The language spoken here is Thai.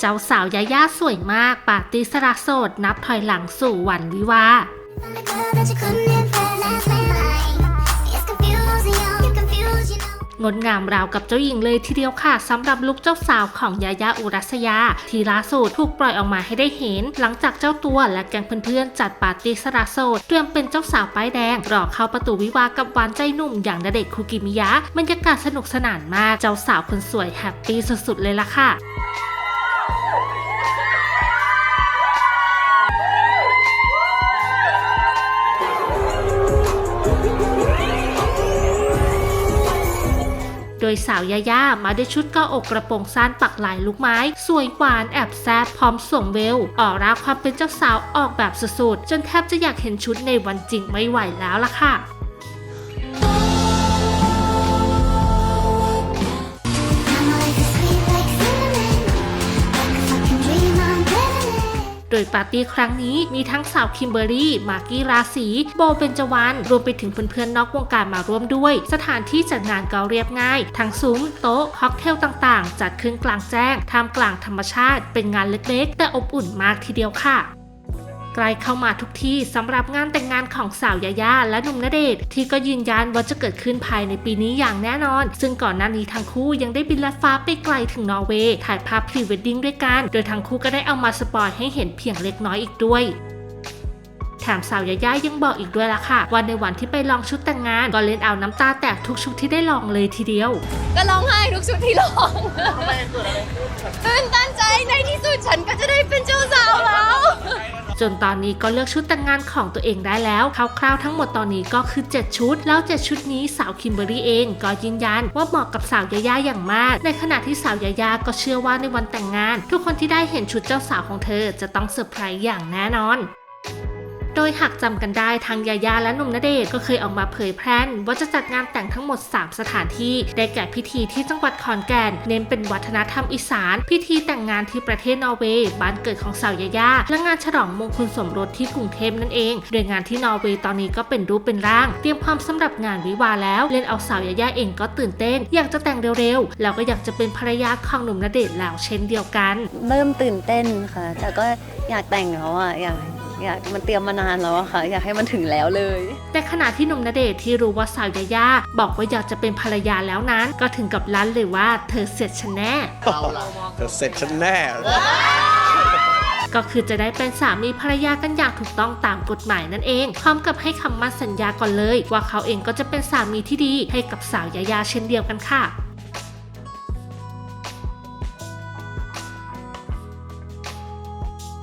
เจ้าสาวยาย่าสวยมากปาร์ตี้สละโสด นับถอยหลังสู่วันวิวางดงามราวกับเจ้าหญิงเลยทีเดียวค่ะสำหรับลุคเจ้าสาวของยายาอุรัสยา ทีล่าสุดถูกปล่อยออกมาให้ได้เห็น หลังจากเจ้าตัวและแก๊งเพื่อนๆจัดปาร์ตี้สละโสดเตรียมเป็นเจ้าสาวป้ายแดง รอเข้าประตูวิวากับหวานใจหนุ่มอย่างณเดชคุกิมิยะบรรยากาศสนุกสนานมากเจ้าสาวคนสวยแฮปปี้สุดๆเลยล่ะค่ะ ยสาวยาย่ามาด้วยชุดก็อกกระโปรงสั้นปักลายลูกไม้ สวยหวานแอบแซบพร้อมสวมเวลออกราความเป็นเจ้าสาวออกแบบสุดๆ จนแทบจะอยากเห็นชุดในวันจริงไม่ไหวแล้วล่ะค่ะ โดยปาร์ตี้ครั้งนี้มีทั้งสาวคิมเบอรี่ มากกี้ราศีโบเบนจวันรวมไปถึงเพื่อนๆนอกวงการมาร่วมด้วย สถานที่จัดงานก็เรียบง่าย ทั้งซุ้มโต๊ะค็อกเทลต่างๆ จัดขึ้นกลางแจ้งท่ามกลางธรรมชาติ เป็นงานเล็กๆ แต่อบอุ่นมากทีเดียวค่ะ กล้เข้ามาทุกที่สำหรับงานแต่งงานของสาวยาย่าและหนุ่มณเดชน์ที่ก็ยืนยันว่าจะเกิดขึ้นภายในปีนี้อย่างแน่นอน ซึ่งก่อนหน้านี้ทั้งคู่ยังได้บินลัดฟ้าไปไกลถึงนอร์เวย์ถ่ายภาพพรีเวดดิ้งด้วยกัน โดยทั้งคู่ก็ได้เอามาสปอยให้เห็นเพียงเล็กน้อยอีกด้วยแถมสาวยาย่ายังบอกอีกด้วยล่ะค่ะว่าในวันที่ไปลองชุดแต่งงาน ก็เล่นเอาน้ำตาแตกทุกชุดที่ได้ลองเลยทีเดียว ก็ร้องไห้ทุกชุดที่ร้องตื่นตันใจในที่สุดฉันก็จะได้ จนตอนนี้ก็เลือกชุดแต่งงานของตัวเองได้แล้วคร่าวๆทั้งหมดตอนนี้ก็คือ 7 ชุด แล้ว7ชุดนี้สาวคิมเบอรี่เอง ก็ยืนยันว่าเหมาะกับสาวยาย่าอย่างมาก ในขณะที่สาวยาย่าก็เชื่อว่าในวันแต่งงาน ทุกคนที่ได้เห็นชุดเจ้าสาวของเธอจะต้องเซอร์ไพรส์อย่างแน่นอน โดยหากจำกันได้ทางยาย่าและหนุ่มณเดชก็เคยออกมาเผยแพร่นว่าจะจัดงานแต่งทั้งหมด 3 สถานที่ ได้แก่พิธีที่จังหวัดขอนแก่น เน้นเป็นวัฒนธรรมอีสาน พิธีแต่งงานที่ประเทศนอร์เวย์บ้านเกิดของสาวยาย่าและงานฉลองมงคลสมรสที่กรุงเทพนั่นเอง โดยงานที่นอร์เวย์ตอนนี้ก็เป็นรูปเป็นร่าง เตรียมความสำหรับงานวิวาแล้ว เล่นเอาสาวยาย่าเองก็ตื่นเต้น อยากจะแต่งเร็วๆแล้วก็อยากจะเป็นภรรยาของหนุ่มณเดชแล้วเช่นเดียวกัน เริ่มตื่นเต้นค่ะ แต่ก็อยากแต่งแล้วอะอยาก อยากมันเตรียมมานานแล้วอะค่ะ อยากให้มันถึงแล้วเลย แต่ขณะที่หนุ่มณเดชน์ที่รู้ว่าสาวยาย่าบอกว่าอยากจะเป็นภรรยาแล้วนั้น ก็ถึงกับลั่นเลยว่าเธอเสร็จฉันแน่เธอเสร็จฉันแน่ ก็คือจะได้เป็นสามีภรรยากันอย่างถูกต้องตามกฎหมายนั่นเอง พร้อมกับให้คำมั่นสัญญาก่อนเลย ว่าเขาเองก็จะเป็นสามีที่ดีให้กับสาวยายาเช่นเดียวกันค่ะ